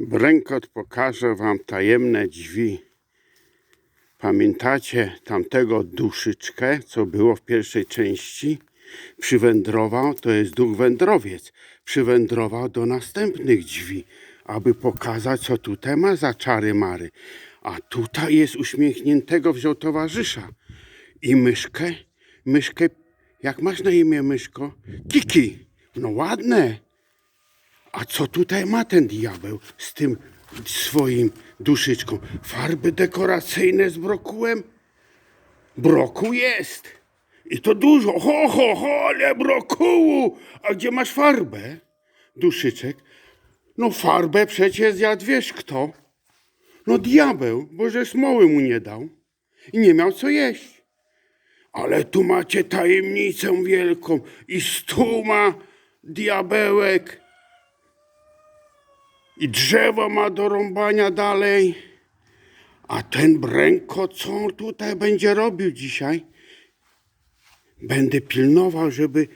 Brękot pokaże wam tajemne drzwi. Pamiętacie tamtego duszyczkę, co było w pierwszej części? Przywędrował, to jest duch wędrowiec, przywędrował do następnych drzwi, aby pokazać, co tutaj ma za czary mary. A tutaj jest uśmiechniętego wziął towarzysza. I myszkę, myszkę, jak masz na imię myszko? Kiki, no ładne. A co tutaj ma ten diabeł z tym swoim duszyczką? Farby dekoracyjne z brokułem? Broku jest. I to dużo. Ho, ho, ho, ale brokułu. A gdzie masz farbę? Duszyczek. No farbę przecież zjadł wiesz kto. No diabeł, bo że smoły mu nie dał. I nie miał co jeść. Ale tu macie tajemnicę wielką. I stu ma diabełek. I drzewo ma do rąbania dalej. A ten Bręko, co on tutaj będzie robił dzisiaj? Będę pilnował, żeby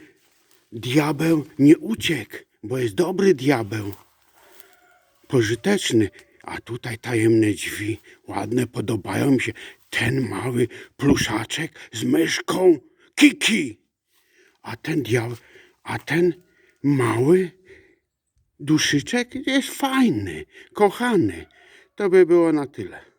diabeł nie uciekł, bo jest dobry diabeł. Pożyteczny. A tutaj tajemne drzwi, ładne, podobają mi się. Ten mały pluszaczek z myszką Kiki. A ten diabeł, a ten mały duszyczek jest fajny, kochany. To by było na tyle.